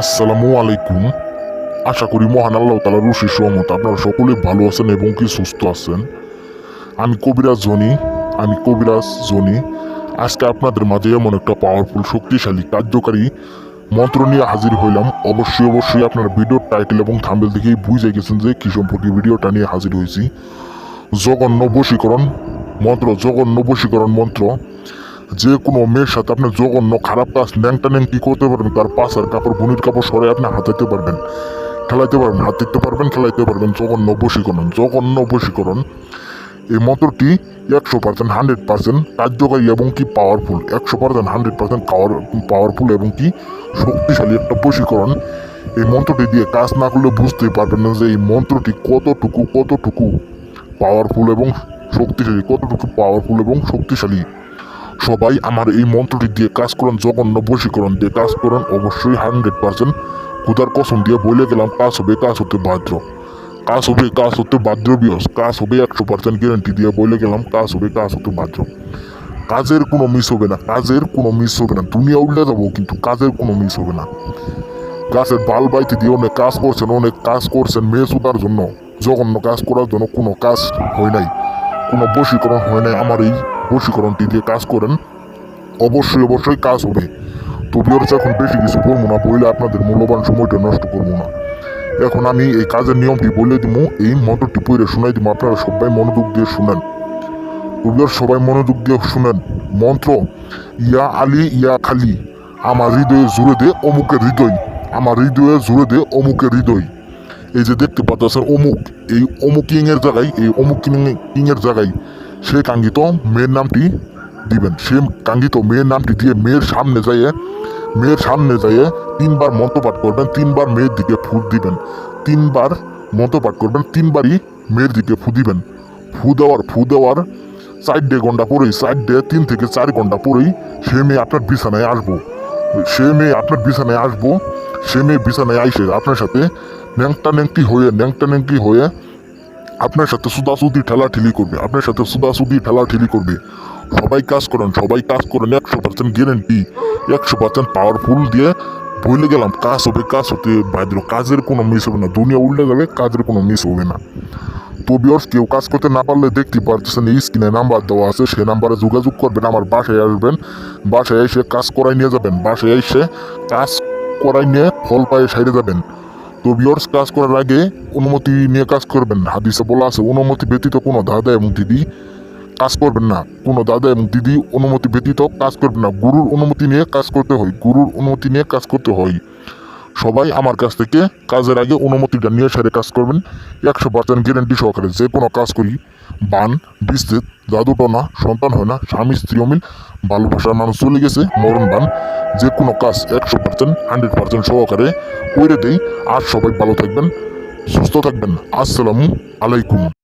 আসসালামু আলাইকুম। আশা করি মহান আল্লাহ তালা রুশি সহমত আপনারা সকলে ভালো আছেন এবং কি সুস্থ আছেন। আমি কবিরাজ জনি, আমি কবিরাজ জনি। আজকে আপনাদের মাঝে এমন একটা পাওয়ারফুল শক্তিশালী, কার্যকারী মন্ত্র নিয়ে হাজির হইলাম। অবশ্যই অবশ্যই আপনার ভিডিওর টাইটেল এবং থাম্বেল দেখেই বুঝে গেছেন যে কি সম্পর্কে ভিডিওটা নিয়ে হাজির হয়েছি। জগন্ন বশীকরণ মন্ত্র জগন্ন বশীকরণ মন্ত্র। যে কোনো মেয়ের সাথে আপনি জঘন্য খারাপ কাজ ন্যাংটা ন্যাংটি করতে পারবেন? তার পাশের কাপড়, বুনির কাপড় সরে আপনি হাতাইতে পারবেন। খেলাইতে পারবেন, হাত দিতে পারবেন, খেলাইতে পারবেন। জঘন্য বশীকরণ জঘন্য বশীকরণ। এই মন্ত্রটি একশো পার্সেন্ট হান্ড্রেড পার্সেন্ট কার্যকারী এবং কি পাওয়ারফুল একশো percent hundred percent power powerful এবং কি শক্তিশালী একটা বশীকরণ। এই মন্ত্রটি দিয়ে কাজ না করলে বুঝতেই পারবেন না যে এই মন্ত্রটি কতটুকু কতটুকু পাওয়ারফুল এবং শক্তিশালী, কতটুকু পাওয়ারফুল এবং শক্তিশালী। সবাই আমার এই মন্ত্রটি দিয়ে কাজ করেন, জঘন্য বশীকরণ দিয়ে কাজ করেন, অবশ্যই হান্ড্রেড পার্সেন্ট। খুদার কসম দিয়ে বলে গেলাম, কাজ হবে, কাজ হতে বাধ্য। কাজ হবে, কাজ হতে বাধ্য, বিয়স। কাজ হবে, একশো পার্সেন্ট গ্যারান্টি দিয়ে বলে গেলাম, কাজ হবে, কাজ হতে বাধ্য। কাজের কোনো মিস হবে না, কাজের কোনো মিস হবে না। দুনিয়া উল্টে যাব, কিন্তু কাজের কোনো মিস হবে না। গাছের বাল বাইতে দিয়ে অনেক কাজ করছেন, অনেক কাজ করছেন মেয়ে সুতার জন্য। জঘন্য কাজ করার জন্য কোনো কাজ হয় নাই, কোনো বশীকরণ হয় নাই। আমার এই বশীকরণটি দিয়ে কাজ করেন, অবশ্যই অবশ্যই কাজ হবে। তো বিয়র্স এখন বেশি কিছু বলব না বলে আপনাদের মূল্যবান সময়টা নষ্ট করব না। এখন আমি এই কাজের নিয়মটি বলে দিব এই মন্ত্রটি পড়ে শোনাই দিব আপনারা সবাই মনোযোগ দিয়ে শুনেন। তো সবাই মনোযোগ দিয়ে শুনেন। মন্ত্র, ইয়া আলী, ইয়া খালি, আমার হৃদয়ে জুড়ে দে অমুকের হৃদয়, আমার হৃদয়ে জুড়ে দে অমুকের হৃদয়। এই যে দেখতে পাচ্ছেন অমুক, এই অমুক এর জায়গায়, এই অমুক কিং এর জায়গায় সে কাঙ্ক্ষিত মেয়ের নামটি দিবেন। সে কাঙ্গিত মেয়ের নামটি দিয়ে মেয়ের সামনে যাইয়ে, মেয়ের সামনে যাইয়ে তিনবার মন্ত্রপাঠ করবেন, তিনবার মেয়ের দিকে ফু দিবেন। তিনবার মন্ত্রপাঠ করবেন, তিনবারই মেয়ের দিকে ফু দিবেন। ফু দেওয়ার ফু দেওয়ার চার ডে ঘণ্টা পরেই, চার ডে তিন থেকে চার ঘণ্টা পরেই সে মেয়ে আপনার বিছানায় আসব। সে মেয়ে আপনার বিছানায় আসব, সে মেয়ে বিছানায় আইসে আপনার সাথে ন্যাংটা ন্যাংটি হয়ে ন্যাংটা ন্যাংটি হয়ে আপনার সাথে সুদাসুদি ঠেলাঠেলি করবে, আপনার সাথে সুদাসুদি ঠেলাঠেলি করবে। সবাই কাজ করেন, সবাই কাজ করেন, একশো পার্সেন্ট গ্যারেন্টি একশো পার্সেন্ট পাওয়ারফুল দিয়ে বলে গেলাম, কাজ হবে, কাজ হতে বাধ্য। কাজের কোনো মিস হবে না, দুনিয়া উল্টে যাবে, কাজের কোনো মিস হবে না। তো কেউ কাজ করতে না পারলে দেখতে পারতেছেন, এই স্ক্রিনে নাম্বার দেওয়া আছে সেই নাম্বারে যোগাযোগ করবেন, আমার বাসায় আসবেন, বাসায় এসে কাজ করাই নিয়ে যাবেন, বাসায় এসে কাজ করাই নিয়ে ফল পায়ে সাইডে যাবেন। তো ভিওর্স কাজ করার আগে অনুমতি নিয়ে কাজ করবেন হাদিসে বলা আছে, অনুমতি ব্যতীত কোনো দাদা এবং দিদি কাজ করবেন না। কোনো দাদা এবং দিদি অনুমতি ব্যতীত কাজ করবেন না। গুরুর অনুমতি নিয়ে কাজ করতে হয়। গুরুর অনুমতি নিয়ে কাজ করতে হয়। সবাই আমার কাছ থেকে কাজের আগে অনুমতিটা নিয়ে সেরে কাজ করবেন। একশো পার্সেন্ট গ্যারেন্টি সহকারে যে কোনো কাজ করি। বান বিচ্ছেদ জাদুটনা, সন্তান হয় না, স্বামী, স্ত্রী, অমিল ভালোবাসার মানুষ চলে গেছে, মরণ বান। যে কোনো কাজ একশো পার্সেন্ট হান্ড্রেড পার্সেন্ট সহকারে করে দেই। আর সবাই ভালো থাকবেন, সুস্থ থাকবেন। আসসালামু আলাইকুম।